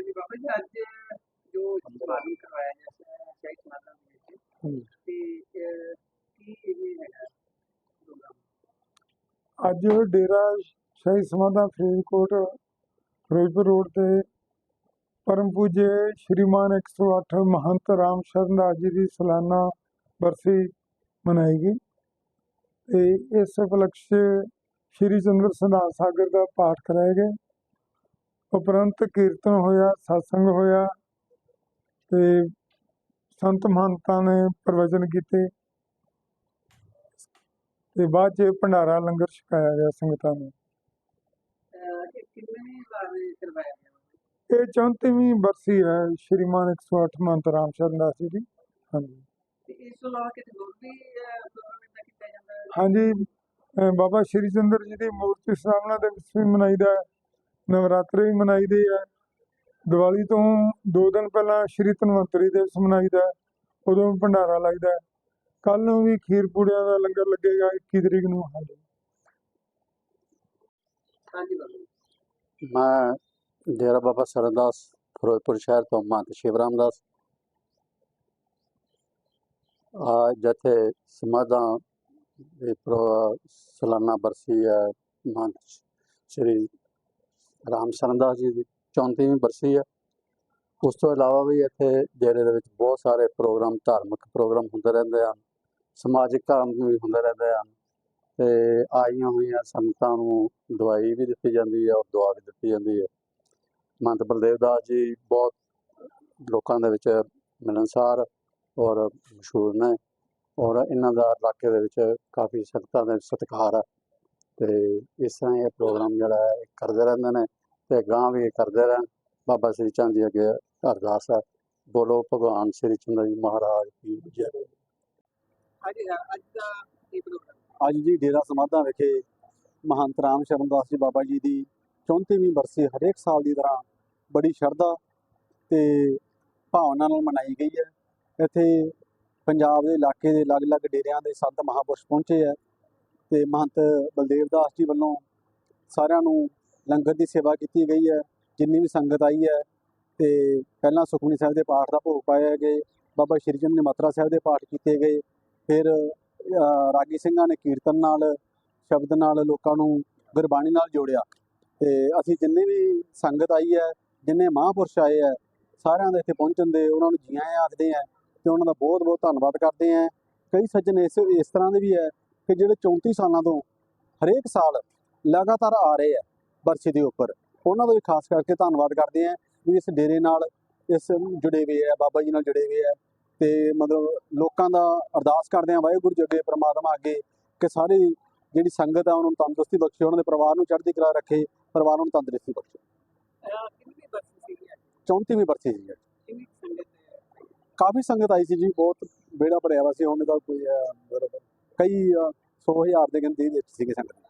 ਹਾਂਜੀ ਬਾਬਾ ਜੀ ਅੱਜ ਜੋ ਸਮਾਗਮ ਕਰਵਾਇਆ ਗਿਆ ਸੀ ਸ਼ਹੀਦ ਸਮਾਗਮ ਦੇ ਵਿੱਚ ਹਮ। ਤੇ ਅਹ, ਕੀ ਇਹ ਹੈਗਾ ਪ੍ਰੋਗਰਾਮ? ਅੱਜ ਡੇਰਾ ਸ਼ਾਹੀ ਸਮਾਧਾ ਫਰੀਦਕੋਟ ਫਿਰੋਜ਼ਪੁਰ ਰੋਡ ਤੇ ਪਰਮ ਪੂਜੇ ਸ਼੍ਰੀਮਾਨ 108 ਮਹੰਤ ਰਾਮ ਸ਼ਰਨ ਦਾਸ ਜੀ ਦੀ ਸਾਲਾਨਾ ਬਰਸੀ ਮਨਾਈ ਗਈ। ਤੇ ਇਸ ਉਪਲਕਸ਼ ਸ਼੍ਰੀ ਚੰਦਰ ਸੰਧਾਨ ਸਾਗਰ ਦਾ ਪਾਠ ਕਰਾਇਆ ਗਿਆ। ਉਪਰੰਤ ਕੀਰਤਨ ਹੋਇਆ satsang ਹੋਇਆ ਤੇ ਸੰਤ ਮਹੰਤਾਂ ਨੇ ਪ੍ਰਵਚਨ ਕੀਤੇ ਤੇ ਬਾਅਦ 'ਚ ਭੰਡਾਰਾ ਲੰਗਰ ਛਕਾਇਆ ਗਿਆ ਸੰਗਤਾਂ ਨੂੰ। ਇਹ ਕਿੰਨੇ ਵਾਰ ਇਹ ਕਰਵਾਇਆ ਗਿਆ ਇਹ 34ਵੀਂ ਬਰਸੀ ਹੈ ਸ਼੍ਰੀਮਾਨ 108 ਮਹੰਤ ਰਾਮ ਸ਼ਰਨ ਦਾਸ ਜੀ ਦੀ। ਹਾਂਜੀ। ਤੇ ਇਸ ਤੋਂ ਇਲਾਵਾ ਕਿਤੇ ਹੋਰ ਵੀ ਟੂਰਨਾਮੈਂਟ ਦਾ ਕੀਤਾ ਜਾਂਦਾ ਹੈ? ਹਾਂਜੀ ਬਾਬਾ ਸ਼੍ਰੀ ਚੰਦਰ ਜੀ ਦੀ ਮੂਰਤੀ ਸਥਾਪਨਾ ਦਿਵਸ ਵੀ ਮਨਾਈਦਾ ਹੈ। ਨਵਰਾਤਰੇ ਵੀ ਮਨਾਈਦੇ ਹੈ ਦੀਵਾਲੀ ਤੋਂ ਦੋ ਦਿਨ ਪਹਿਲਾਂ ਸ਼੍ਰੀ ਧਨਵੰਤਰੀ ਦਿਵਸ ਮਨਾਈਦਾ ਉਦੋਂ ਵੀ ਭੰਡਾਰਾ ਲੱਗਦਾ ਕੱਲ ਨੂੰ ਵੀ ਖੀਰ ਪੂੜਿਆਂ ਦਾ ਲੰਗਰ ਲੱਗੇਗਾ 21 ਤਰੀਕ ਨੂੰ ਹਾਂਜੀ ਮੈਂ ਡੇਰਾ ਬਾਬਾ ਸਰਦਾਸ ਫਿਰੋਜ਼ਪੁਰ ਸ਼ਹਿਰ ਤੋਂ ਮਹੰਤ ਸ਼ਿਵਰਾਮ ਦਾਸ। ਆ ਜਿੱਥੇ ਸਮਾਧਾਂ ਦੀ ਪ੍ਰੋ- ਸਾਲਾਨਾ ਬਰਸੀ ਹੈ ਮਹੰਤ ਸ਼੍ਰੀ ਰਾਮ ਸ਼ਰਨ ਦਾਸ ਜੀ ਦੀ 34ਵੀਂ ਬਰਸੀ ਹੈ ਉਸ ਤੋਂ ਇਲਾਵਾ ਵੀ ਇੱਥੇ ਡੇਰੇ ਦੇ ਵਿੱਚ ਬਹੁਤ ਸਾਰੇ ਪ੍ਰੋਗਰਾਮ, ਧਾਰਮਿਕ ਪ੍ਰੋਗਰਾਮ ਹੁੰਦੇ ਰਹਿੰਦੇ ਹਨ, ਸਮਾਜਿਕ ਕੰਮ ਵੀ ਹੁੰਦੇ ਰਹਿੰਦੇ ਹਨ ਤੇ ਆਈਆਂ ਹੋਈਆਂ ਸੰਗਤਾਂ ਨੂੰ ਦਵਾਈ ਵੀ ਦਿੱਤੀ ਜਾਂਦੀ ਹੈ ਔਰ ਦੁਆ ਵੀ ਦਿੱਤੀ ਜਾਂਦੀ ਹੈ ਮੰਤ ਬਲਦੇਵ ਦਾਸ ਜੀ ਬਹੁਤ ਲੋਕਾਂ ਦੇ ਵਿੱਚ ਮਿਲਣਸਾਰ ਔਰ ਮਸ਼ਹੂਰ ਨੇ ਔਰ ਇਹਨਾਂ ਦਾ ਇਲਾਕੇ ਦੇ ਵਿੱਚ ਕਾਫੀ ਸੰਗਤਾਂ ਦਾ ਸਤਿਕਾਰ ਹੈ ਤੇ ਇਸ ਤਰ੍ਹਾਂ ਇਹ ਪ੍ਰੋਗਰਾਮ ਜਿਹੜਾ ਹੈ ਕਰਦੇ ਰਹਿੰਦੇ ਨੇ ਤੇ ਗਾਂ ਵੀ ਕਰਦੇ ਰਹਿਣ। ਬਾਬਾ ਸ੍ਰੀ ਚੰਦ ਜੀ ਅੱਗੇ ਅਰਦਾਸ ਹੈ। ਬੋਲੋ ਭਗਵਾਨ ਸ੍ਰੀ ਚੰਦਰ ਜੀ ਮਹਾਰਾਜ ਕੀ ਜੈ। ਅੱਜ ਦਾ ਇਹ ਪ੍ਰੋਗਰਾਮ ਅੱਜ ਦੀ ਡੇਰਾ ਸਮਾਧਾਂ ਵਿਖੇ ਮਹੰਤ ਰਾਮ ਸ਼ਰਨ ਦਾਸ ਜੀ ਬਾਬਾ ਜੀ ਦੀ 34ਵੀਂ ਬਰਸੀ ਹਰੇਕ ਸਾਲ ਦੀ ਤਰ੍ਹਾਂ ਬੜੀ ਸ਼ਰਧਾ ਤੇ ਭਾਵਨਾ ਨਾਲ ਮਨਾਈ ਗਈ ਹੈ। ਇੱਥੇ ਪੰਜਾਬ ਦੇ ਇਲਾਕੇ ਦੇ ਅਲੱਗ-ਅਲੱਗ ਡੇਰਿਆਂ ਦੇ ਸੰਤ ਮਹਾਂਪੁਰਸ਼ ਪਹੁੰਚੇ ਹੈ। ਤੇ ਮਹੰਤ ਬਲਦੇਵ ਦਾਸ ਜੀ ਵੱਲੋਂ ਸਾਰਿਆਂ ਨੂੰ ਲੰਗਰ ਦੀ ਸੇਵਾ ਕੀਤੀ ਗਈ ਹੈ, ਜਿੰਨੀ ਵੀ ਸੰਗਤ ਆਈ ਹੈ, ਤੇ ਪਹਿਲਾਂ ਸੁਖਮਨੀ ਸਾਹਿਬ ਦੇ ਪਾਠ ਦਾ ਭੋਗ ਪਾਇਆ ਗਏ ਬਾਬਾ ਸ਼੍ਰੀ ਚੰਦ ਨੇ ਮਾਤਰਾ ਸਾਹਿਬ ਦੇ ਪਾਠ ਕੀਤੇ ਗਏ। ਫਿਰ ਰਾਗੀ ਸਿੰਘਾਂ ਨੇ ਕੀਰਤਨ ਨਾਲ, ਸ਼ਬਦ ਨਾਲ ਲੋਕਾਂ ਨੂੰ ਗੁਰਬਾਣੀ ਨਾਲ ਜੋੜਿਆ। ਤੇ ਅਸੀਂ ਜਿੰਨੇ ਵੀ ਸੰਗਤ ਆਈ ਹੈ, ਜਿੰਨੇ ਮਹਾਂਪੁਰਸ਼ ਆਏ ਹੈ, ਸਾਰਿਆਂ ਦੇ ਇੱਥੇ ਪਹੁੰਚਣ ਦੇ ਉਹਨਾਂ ਨੂੰ ਜੀਆਂ ਆਖਦੇ ਆ ਤੇ ਉਹਨਾਂ ਦਾ ਬਹੁਤ ਬਹੁਤ ਧੰਨਵਾਦ ਕਰਦੇ ਆ ਕਈ ਸੱਜਣ ਇਸ ਇਸ ਤਰ੍ਹਾਂ ਦੇ ਵੀ ਹੈ ਕਿ ਜਿਹੜੇ 34 ਸਾਲਾਂ ਤੋਂ ਹਰੇਕ ਸਾਲ ਲਗਾਤਾਰ ਆ ਰਹੇ ਆ ਬਰਸੀ ਦੇ ਉੱਪਰ ਉਹਨਾਂ ਦਾ ਵੀ ਖਾਸ ਕਰਕੇ ਧੰਨਵਾਦ ਕਰਦੇ ਆ ਵੀ ਇਸ ਡੇਰੇ ਨਾਲ ਇਸ ਜੁੜੇ ਹੋਏ ਆ ਬਾਬਾ ਜੀ ਨਾਲ ਜੁੜੇ ਹੋਏ ਆ ਤੇ ਮਤਲਬ ਲੋਕਾਂ ਦਾ ਅਰਦਾਸ ਕਰਦੇ ਆ ਵਾਹਿਗੁਰੂ ਜੀ ਅੱਗੇ ਪ੍ਰਮਾਤਮਾ ਅੱਗੇ ਕਿ ਸਾਰੀ ਜਿਹੜੀ ਸੰਗਤ ਆ ਉਹਨਾਂ ਨੂੰ ਤੰਦਰੁਸਤੀ ਬਖਸ਼ੇ ਉਹਨਾਂ ਦੇ ਪਰਿਵਾਰ ਨੂੰ ਚੜ੍ਹਦੀ ਕਲਾ ਰੱਖੇ ਪਰਿਵਾਰ ਨੂੰ ਤੰਦਰੁਸਤੀ ਬਖਸ਼ੇ। ਕਿੰਨੀ ਬਰਸੀ ਸੀ ਅੱਜ? 34ਵੀਂ ਬਰਸੀ ਸੀ ਕਿੰਨੀ ਸੰਗਤ? ਕਾਫੀ ਸੰਗਤ ਆਈ ਸੀ ਜੀ ਬਹੁਤ ਬੇੜਾ ਭਰਿਆ ਵਾ ਸੀ ਹੁਣ ਦਾ ਕੋਈ ਕਈ ਅਹ, ਸੌ ਹਜ਼ਾਰ ਦੇ ਗਿਣਤੀ ਵਿੱਚ ਸੀਗੇ ਸੰਗਤ